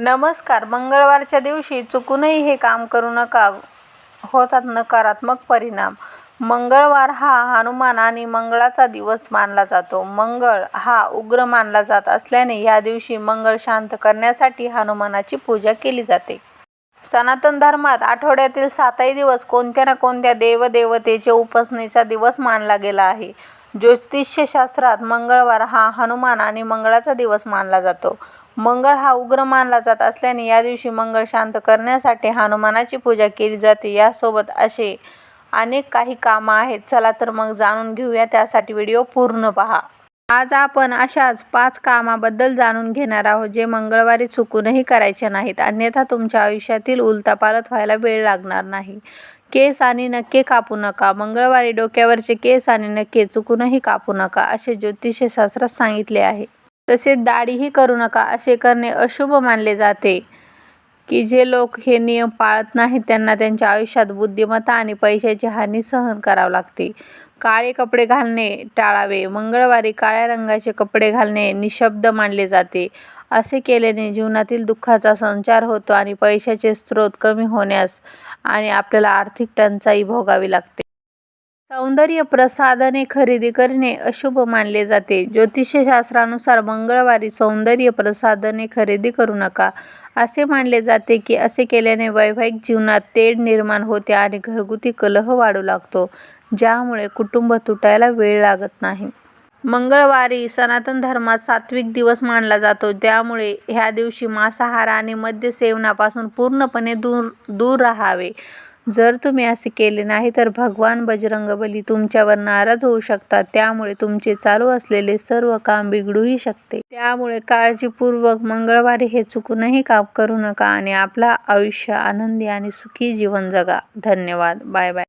नमस्कार. मंगळवारच्या दिवशी चुकूनही हे काम करू नका. होतात नकारात्मक परिणाम. मंगळवार हा हनुमान आणि मंगळाचा दिवस मानला जातो. मंगळ हा उग्र मानला जात असल्याने या दिवशी मंगळ शांत करण्यासाठी हनुमानाची पूजा केली जाते. सनातन धर्मात आठवड्यातील सातही दिवस कोणत्या ना कोणत्या देवदेवतेचे उपासनेचा दिवस मानला गेला आहे. ज्योतिषशास्त्रात मंगळवार हा हनुमान आणि मंगळाचा दिवस मानला जातो. मंगळ हा उग्र मानला जात असल्याने या दिवशी मंगळ शांत करण्यासाठी हनुमानाची पूजा केली जाते. यासोबत असे अनेक काही कामं आहेत. चला तर मग जाणून घेऊया. त्यासाठी व्हिडिओ पूर्ण पहा. आज आपण अशाच पाच कामाबद्दल जाणून घेणार आहोत जे मंगळवारी चुकूनही करायचे नाहीत. अन्यथा तुमच्या आयुष्यातील उलथापालथ व्हायला वेळ लागणार नाही. केस आणि नखे कापू नका. मंगळवारी डोक्यावरचे केस आणि नखे चुकूनही कापू नका असे ज्योतिषशास्त्रात सांगितले आहे. तसेच दाढीही करू नका असे करणे अशुभ मानले जाते. की जे लोक हे नियम पाळत नाहीत त्यांना त्यांच्या आयुष्यात बुद्धिमत्ता आणि पैशाची हानी सहन करावी लागते. काळे कपडे घालणे टाळावे. मंगळवारी काळ्या रंगाचे कपडे घालणे निशब्द मानले जाते. असे केल्याने जीवनातील दुःखाचा संचार होतो आणि पैशाचे स्रोत कमी होण्यास आणि आपल्याला आर्थिक टंचाई भोगावी लागते. सौंदर्य प्रसाधने खरेदी करणे अशुभ मानले जाते. ज्योतिषशास्त्रानुसार मंगळवारी सौंदर्य प्रसाधने खरेदी करू नका. असे मानले जाते की असे केल्याने वैवाहिक जीवनात तेढ निर्माण होते आणि घरगुती कलह वाढू लागतो ज्यामुळे कुटुंब तुटायला वेळ लागत नाही. मंगळवारी सनातन धर्मात सात्विक दिवस मानला जातो. त्यामुळे ह्या दिवशी मांसाहार आणि मद्य सेवनापासून पूर्णपणे दूर दूर राहावे. जर तुम्ही असे केले नाही तर भगवान बजरंगबली तुमच्यावर नाराज होऊ शकतात. त्यामुळे तुमचे चालू असलेले सर्व काम बिघडूही शकते. त्यामुळे काळजीपूर्वक मंगळवारी हे चुकूनही काम करू नका आणि आपला आयुष्य आनंदी आणि सुखी जीवन जगा. धन्यवाद. Bye bye.